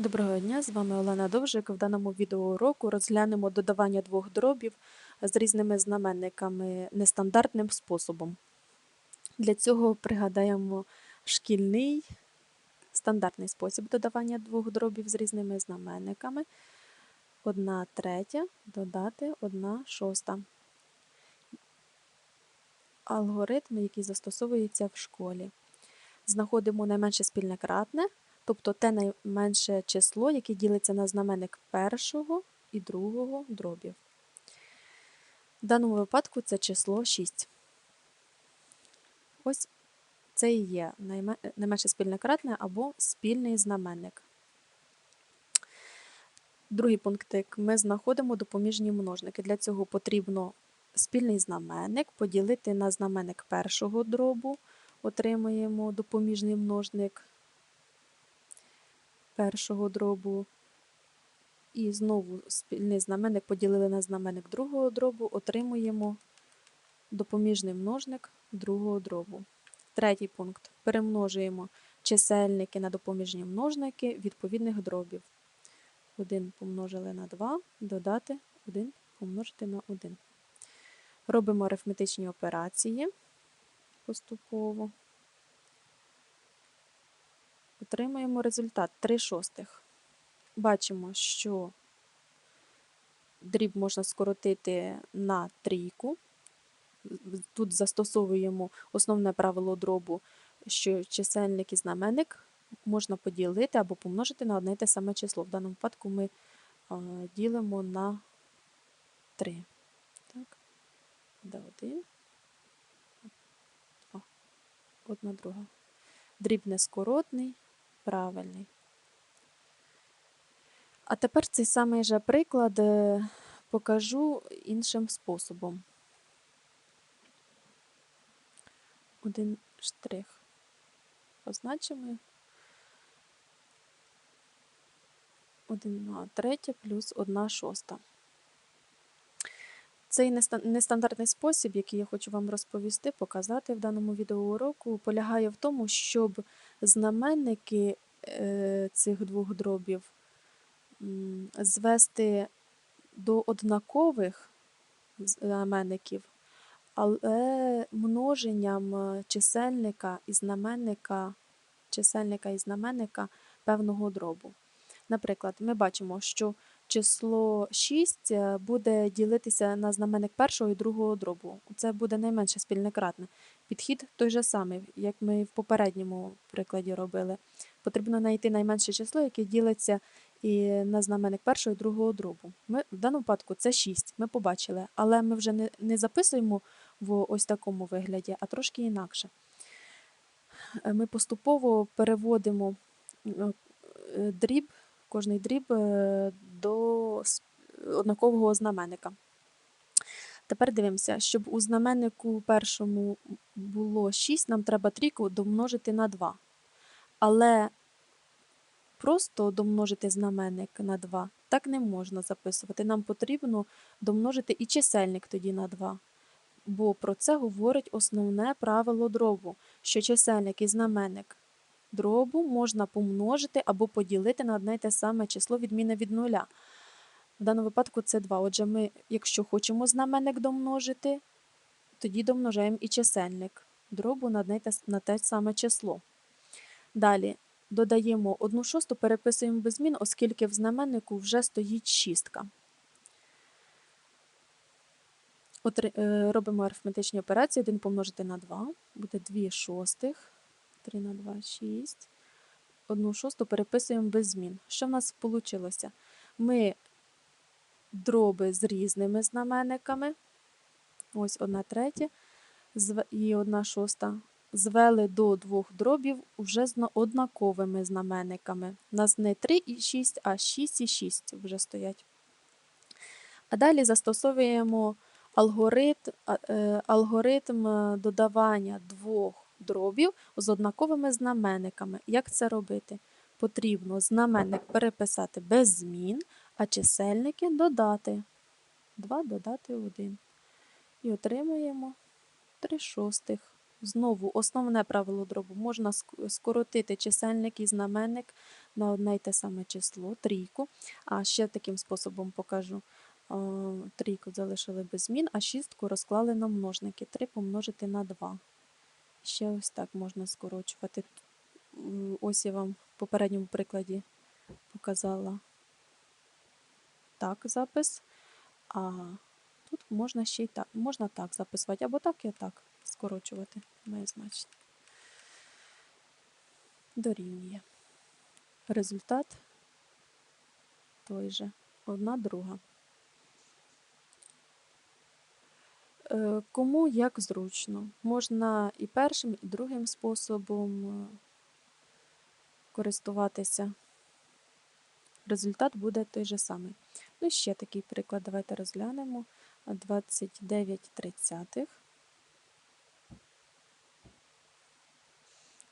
Доброго дня, з вами Олена Довжик. В даному відеоуроку розглянемо додавання двох дробів з різними знаменниками нестандартним способом. Для цього пригадаємо шкільний стандартний спосіб додавання двох дробів з різними знаменниками. Одна третя додати одна шоста. Алгоритм, який застосовується в школі. Знаходимо найменше спільне кратне, тобто те найменше число, яке ділиться на знаменник першого і другого дробів. В даному випадку це число 6. Ось це і є найменше спільне кратне або спільний знаменник. Другий пунктик. Ми знаходимо допоміжні множники. Для цього потрібно спільний знаменник поділити на знаменник першого дробу. Отримуємо допоміжний множник першого дробу. І знову спільний знаменник поділили на знаменник другого дробу, отримуємо допоміжний множник другого дробу. Третій пункт. Перемножуємо чисельники на допоміжні множники відповідних дробів. 1 помножили на 2, додати 1 помножити на 1. Робимо арифметичні операції поступово. Отримаємо результат 3 шостих. Бачимо, що дріб можна скоротити на трійку. Тут застосовуємо основне правило дробу, що чисельник і знаменник можна поділити або помножити на одне і те саме число. В даному випадку ми ділимо на 3. Так, де один. О, одна друга. Дріб нескоротний, правильний. А тепер цей самий же приклад е, покажу іншим способом. Один штрих. Позначимо. 1 третя плюс 1 шоста. Цей нестандартний спосіб, який я хочу вам розповісти, показати в даному відеоуроку, полягає в тому, щоб знаменники цих двох дробів звести до однакових знаменників, але множенням е, чисельника і знаменника, чисельника і знаменника певного дробу. Наприклад, ми бачимо, що число 6 е, буде ділитися на знаменник першого і другого дробу. Це буде найменше спільне кратне. Підхід той же самий, як ми в попередньому прикладі робили. Потрібно знайти найменше число, яке ділиться і на знаменник першого і другого дробу. Ми, в даному випадку це 6, ми побачили, але ми вже не, не записуємо в ось такому вигляді, а трошки інакше. Е, Ми поступово переводимо е, е, дріб, кожний дріб до однакового знаменника. Тепер дивимося, щоб у знаменнику першому було 6, нам треба трійку домножити на 2. Але просто домножити знаменник на 2 так не можна записувати. Нам потрібно домножити і чисельник тоді на 2. Бо про це говорить основне правило дробу, що чисельник і знаменник дробу можна помножити або поділити на одне й те саме число відмінне від нуля. В даному випадку це 2. Отже, ми, якщо хочемо знаменник домножити, тоді домножаємо і чисельник дробу на одне й на те саме число. Далі додаємо 1 шосту, переписуємо без змін, оскільки в знаменнику вже стоїть шістка. Е, Робимо арифметичні операції. 1 помножити на 2, буде 2 шостих. 3 на 2 – 6. 1 шосту переписуємо без змін. Що в нас вийшло? Ми дроби з різними знаменниками, ось 1 третя і 1 шоста, звели до двох дробів уже з однаковими знаменниками. У нас не 3 і 6, а 6 і 6 вже стоять. А далі застосовуємо алгоритм, е, алгоритм е, додавання двох дробів з однаковими знаменниками. Як це робити? Потрібно знаменник переписати без змін, а чисельники додати. 2 додати 1. І отримуємо 3 шостих. Знову основне правило дробу. Можна скоротити чисельник і знаменник на одне й те саме число, трійку. А ще таким способом покажу. Е, Трійку залишили без змін, а шістку розклали на множники. 3 помножити на 2. Ще ось так можна скорочувати. Ось я вам в попередньому прикладі показала так запис, а тут можна ще й так, можна так записувати, або так і так скорочувати. Має значення. Дорівнює. Результат той же. Одна друга. Е, Кому як зручно. Можна і першим, і другим способом е, користуватися. Результат буде той же самий. Ну, ще такий приклад. Давайте розглянемо. 29 тридцятих.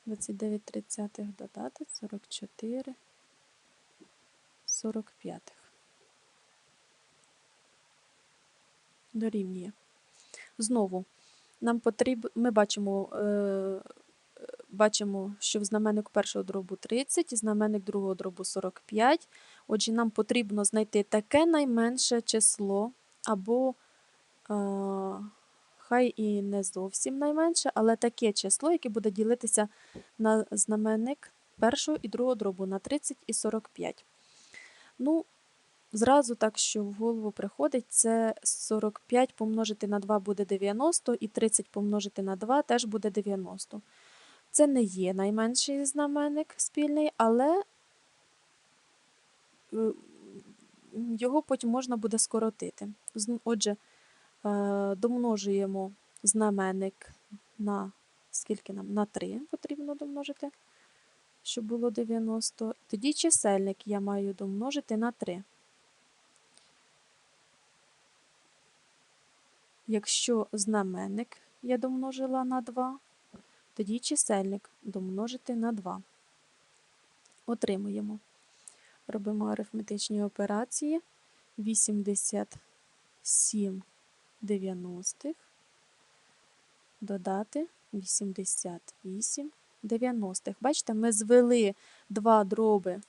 29 тридцятих додати 44 45. Дорівнює. Знову нам потрібно, ми бачимо, е, бачимо, що в знаменник першого дробу 30, знаменник другого дробу 45. Отже, нам потрібно знайти таке найменше число, або е, хай і не зовсім найменше, але таке число, яке буде ділитися на знаменник першого і другого дробу на 30 і 45. Ну, Зразу так, що в голову приходить, це 45 помножити на 2 буде 90, і 30 помножити на 2 теж буде 90. Це не є найменший знаменник спільний, але е, його потім можна буде скоротити. Отже, домножуємо знаменник на скільки нам? На 3 потрібно домножити, щоб було 90. Тоді чисельник я маю домножити на 3. Якщо знаменник я домножила на 2, тоді чисельник домножити на 2. Отримуємо. Робимо арифметичні операції. 87 дев'яностих додати 88 дев'яностих. Бачите, ми звели два дроби,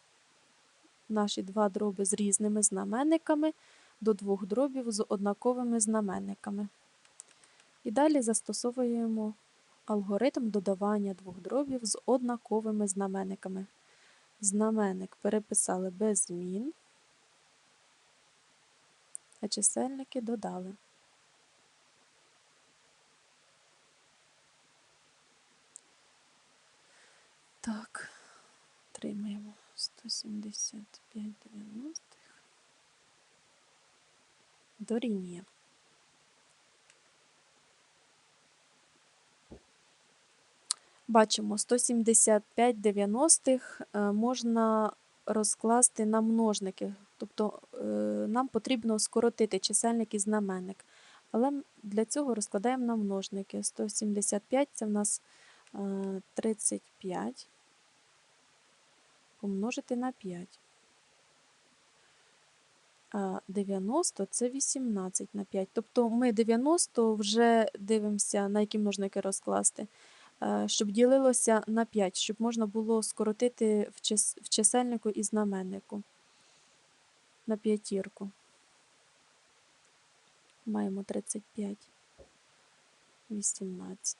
наші два дроби з різними знаменниками до двох дробів з однаковими знаменниками. І далі застосовуємо алгоритм додавання двох дробів з однаковими знаменниками. Знаменник переписали без змін, а чисельники додали. Так, отримаємо 175 90 дорівнює. Бачимо, 175 90 е, можна розкласти на множники, тобто е, нам потрібно скоротити чисельник і знаменник. Але для цього розкладаємо на множники. 175 це в нас 35 е, помножити на 5. А 90 це 18 на 5. Тобто ми 90 вже дивимося, на які множники розкласти, щоб ділилося на 5, щоб можна було скоротити в чисельнику і знаменнику на п'ятірку. Маємо 35 18.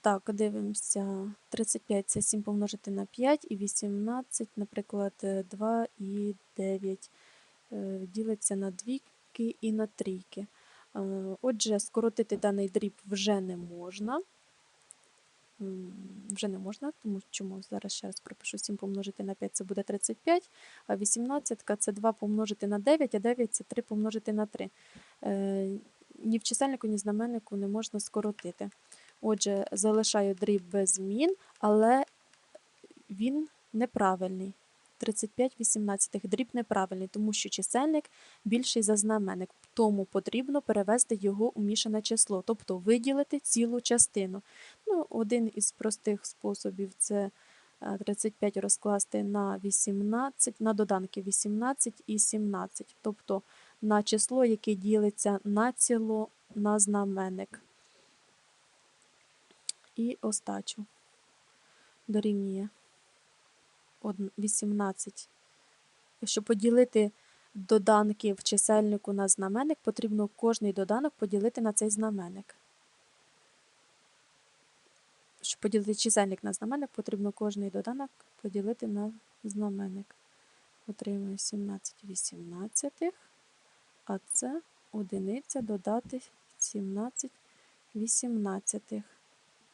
Так, дивимося. 35 це 7 помножити на 5 і 18, наприклад, 2 і 9 е, ділиться на двійки і на трійки. Е, Отже, скоротити даний дріб вже не можна. Вже не можна, тому чому зараз ще раз пропишу 7 помножити на 5 це буде 35, а 18 це 2 помножити на 9, а 9 це 3 помножити на 3. Е, Ні в чисельнику, ні знаменнику не можна скоротити. Отже, залишаю дріб без змін, але він неправильний. 35 18 дріб неправильний, тому що чисельник більший за знаменник. Тому потрібно перевести його у мішане число, тобто виділити цілу частину. Ну, Один із простих способів це е, 35 розкласти на 18, на доданки 18 і 17, тобто на число, яке ділиться на ціло на знаменник. І остачу. Дорівнює 18. Щоб поділити доданки в чисельнику на знаменник, потрібно кожний доданок поділити на цей знаменник. Щоб поділити чисельник на знаменник, потрібно кожний доданок поділити на знаменник. Отримую 17 18, а це одиниця додати 17 18.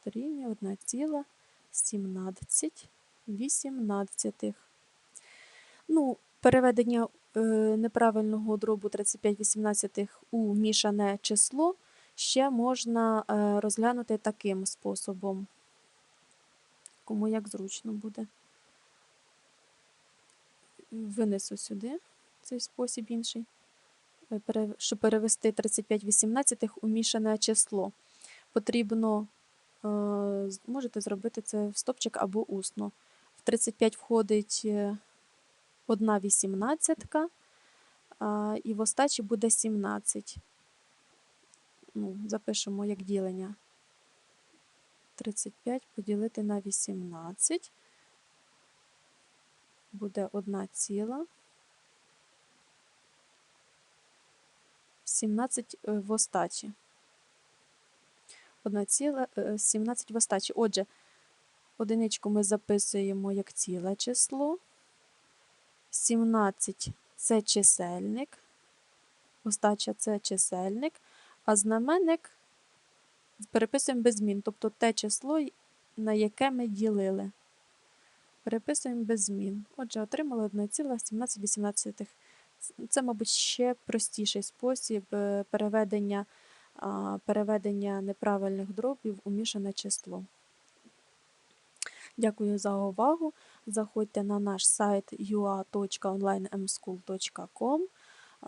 Дорівнює 1,17 18. Ну, переведення е, неправильного дробу 35 18 у мішане число ще можна е, розглянути таким способом. Кому як зручно буде. Винесу сюди цей спосіб інший, Е, щоб перевести 35 18 у мішане число. Потрібно, можете зробити це в стопчик або усно. В 35 входить е, 1 вісімнадцятка, і в остачі буде 17. Ну, запишемо як ділення. 35 поділити на 18 буде 1 ціла. 17 е, в остачі. 1 ціла, е, 17 в. Отже, одиничку ми записуємо як ціле число. 17 це чисельник, остача це чисельник, а знаменник переписуємо без змін, тобто те число, на яке ми ділили. Переписуємо без змін. Отже, отримали 1,1718. Це, мабуть, ще простіший спосіб е, переведення, переведення неправильних дробів у мішане число. Дякую за увагу. Заходьте на наш сайт ua.onlinemschool.com